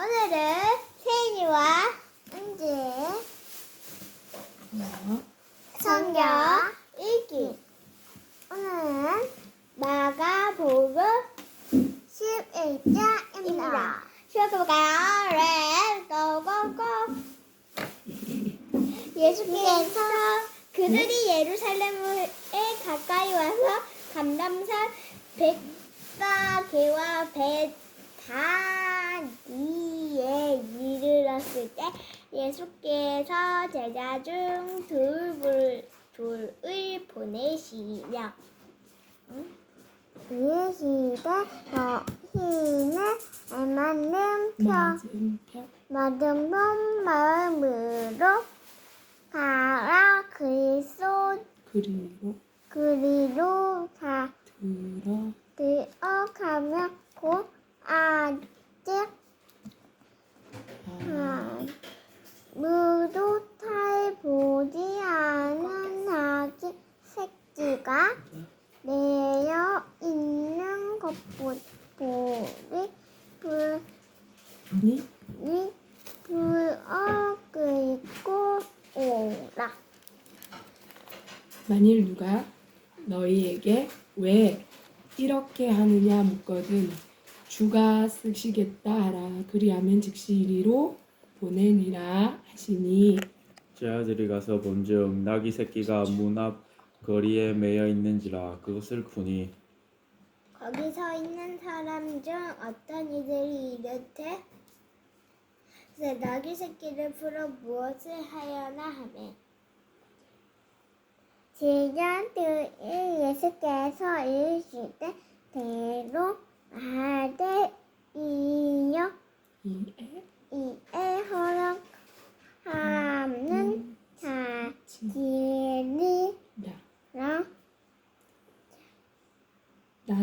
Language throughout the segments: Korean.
오늘은 세인이와 은지 어? 성경 읽기. 오늘은 마가복음 11장입니다. 시작해볼까요? 렛, 고고고. 예수께서 그들이 예루살렘에 가까이 와서 감람산 백사개와 베다니 에 이르렀을 때 예수께서 제자 중 둘을, 둘을 보내시며 그 시대 너희는 알맞는 평 맞은 편 마음으로 가라 그리스도 그리로 그리로 다 들어. 들어가면 곧 아직 아, 무도 탈 보지 않은 아기 새끼가 내려 있는 불어 오라. 만일 누가 너희에게 왜 이렇게 하느냐 묻거든 주가 쓰시겠다 하라. 그리하면 즉시 이리로 보내니라 하시니. 제 아들이 가서 본즉 나귀 새끼가 문 앞 거리에 매여 있는지라 그것을 보니 거기 서 있는 사람 중 어떤 이들이 이르되 새 나귀 새끼를 풀어 무엇을 하여나 하매. 제자들이 예수께서 이르시되 대로 말되 이여 이에? 이에 허락하는 자기리라 나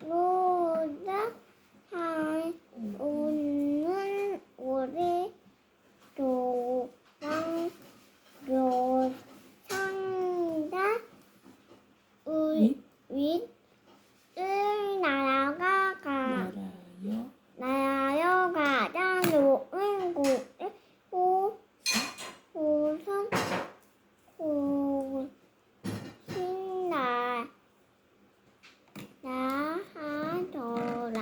로다 하 오는 우리 도망 묘상다 윗 윗을 날아가 나라여 나요 가자 놓은 곳에 호 호선 호 신나 나하더라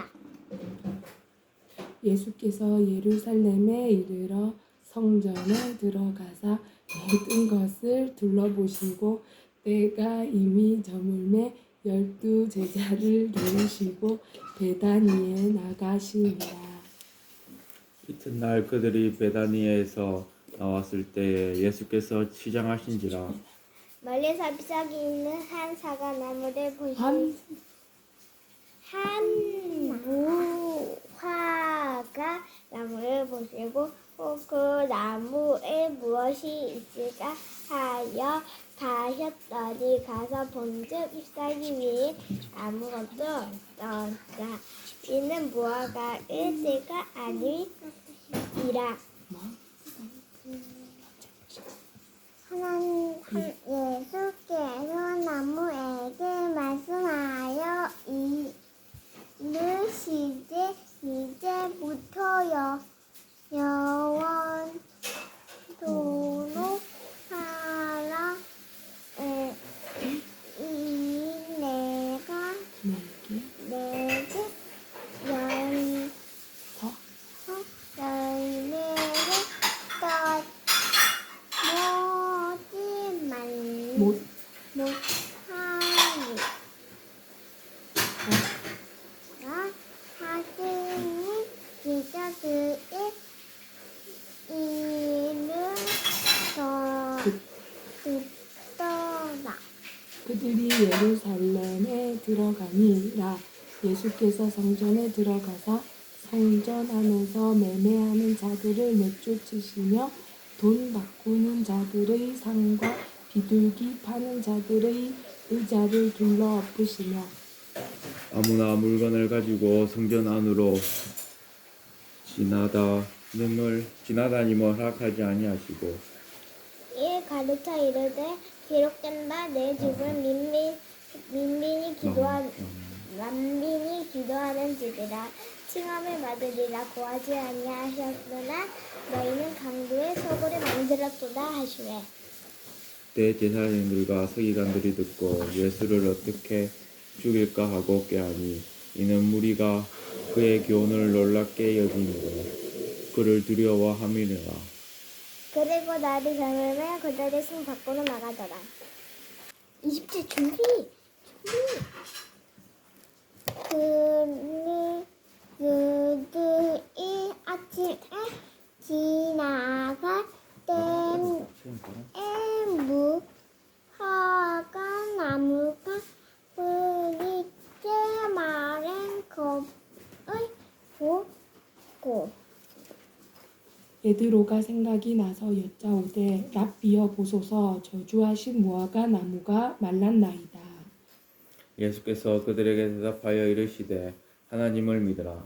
예수께서 예루살렘에 이르러 성전에 들어가사 모든 것을 둘러보시고 때가 이미 저물매 열두 제자를 누르시고 베다니에 나가시니라. 이튿날 그들이 베다니에서 나왔을 때에 예수께서 치장하신지라 멀리서 비석이 있는 한 사과나무를 보시 한한무 화과 나무를 보시고 어, 그 나무에 무엇이 있을까 하여 가셨더니 가서 본즉 잎사귀 위에 아무것도 없더라 이는 무화과의 때가 아니니라 뭐? 하나님 한- 예수께서 나무에게 말씀하여 이- 이르시되 이제부터 여, 영원토록 살아 에, 이 내가 내게 내게 연 서 열매를 떠보지 말 못더 듣더라 그들이 예루살렘에 들어가니라. 예수께서 성전에 들어가사 성전 안에서 매매하는 자들을 내쫓으시며 돈 바꾸는 자들의 상과 비둘기 파는 자들의 의자를 둘러 엎으시며 아무나 물건을 가지고 성전 안으로 지나다님을 지나다님을 허락하지 아니하시고 이에 가르쳐 이르되 기록된 바 내 집은 민민 민민이 기도한 만민이 기도하는 집이라. 칭함을 받으리라. 고하지 아니하셨으나 너희는 강도의 서고를 만들었도다 하시매 대제사장들과 서기관들이 듣고 예수를 어떻게 죽일까 하고 꾀하니 이는 무리가 그의 교훈을 놀랍게 여기므로 그를 두려워함이니라. 그리고 날이 저물면 그들이 승 밖으로 나가더라. 20째 준비 준비. 그리 그들이 아침에 지나갈 땐 무 화가 나무가 뿌리째 마른 kop의 보고 베드로가 생각이 나서 여짜오되 랍비어 보소서. 저주하신 무화과 나무가 말랐나이다. 예수께서 그들에게 대답하여 이르시되 하나님을 믿으라.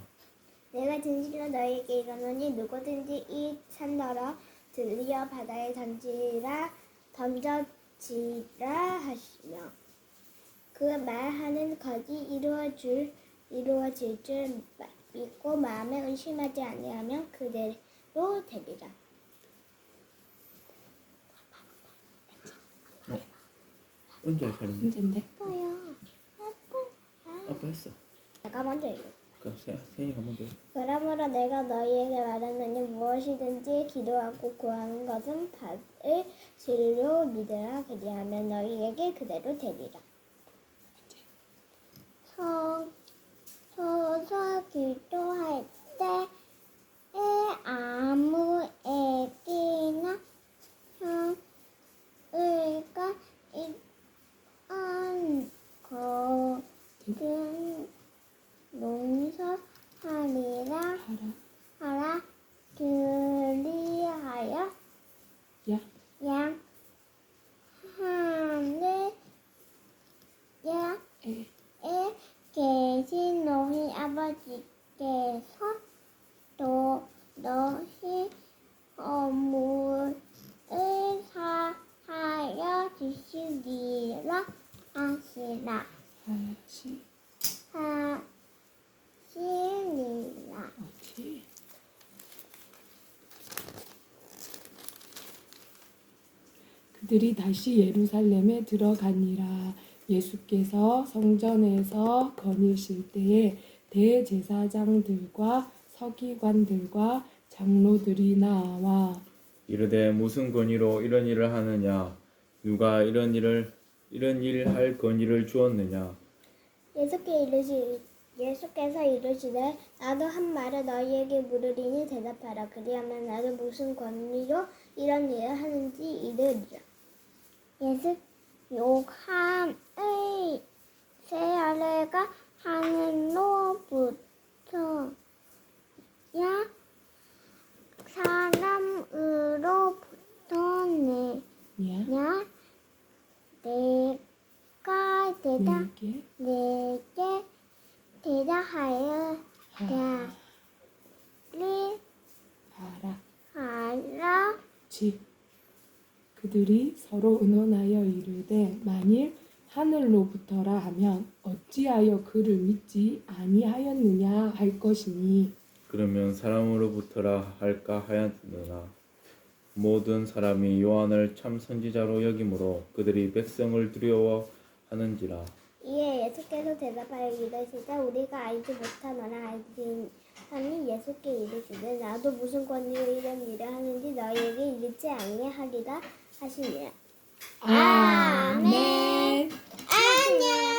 내가 진실로 너희에게 이르노니 누구든지 이 산더러 들려 바다에 던지라. 던져지라 하시며 그 말하는 것이 이루어질 이루어질 줄 믿고 마음에 의심하지 아니하면 그대 로 되리라. 언제 할 차례인데? 문제인데 또요. 아빠 했어 내가 먼저 읽어. 그럼 세, 세인이가 먼저 해. 그러므로 내가 너희에게 말하느니 무엇이든지 기도하고 구하는 것은 받을 줄로 믿으라 그리하면 너희에게 그대로 되리라. 서, 서서 기도할 때 에 아무에게나 형을까 이한 것은 용서하리라 하라 하라 그리하여 야 양 하늘 에. 야에 계신 너희 아버지께서 또 너희 어물을 사하여 주시리라 하 시라 하시 하 시리라 옳지. 그들이 다시 예루살렘에 들어가니라. 예수께서 성전에서 거니실 때에 대제사장들과 서기관들과 장로들이 나와 이르되 무슨 권위로 이런 일을 하느냐? 누가 이런 일을 이런 일 할 권위를 주었느냐? 예수께 이르시 예수께서 이르시되 나도 한 말을 너희에게 물으리니 대답하라. 그리하면 나도 무슨 권리로 이런 일을 하는지 이르리라. 예수 요한의 새 아래가 하늘로부터 야 사람으로부터 내냐 냐 내가 대답 내게 내게 대답 하여 하라 리 하라 하라 지 그들이 서로 의논하여 이르되 만일 하늘로부터라 하면 어찌하여 그를 믿지 아니하였느냐 할 것이니? 그러면 사람으로부터라 할까 하였느나 모든 사람이 요한을 참 선지자로 여기므로 그들이 백성을 두려워하는지라 이에 예수께서 대답하여 이르시되 우리가 알지 못하노라 알지 하니 예수께 이르시되 나도 무슨 권리로 이런 일을 하는지 너희에게 이르지 아니하리라 하시니라. 아멘. 안녕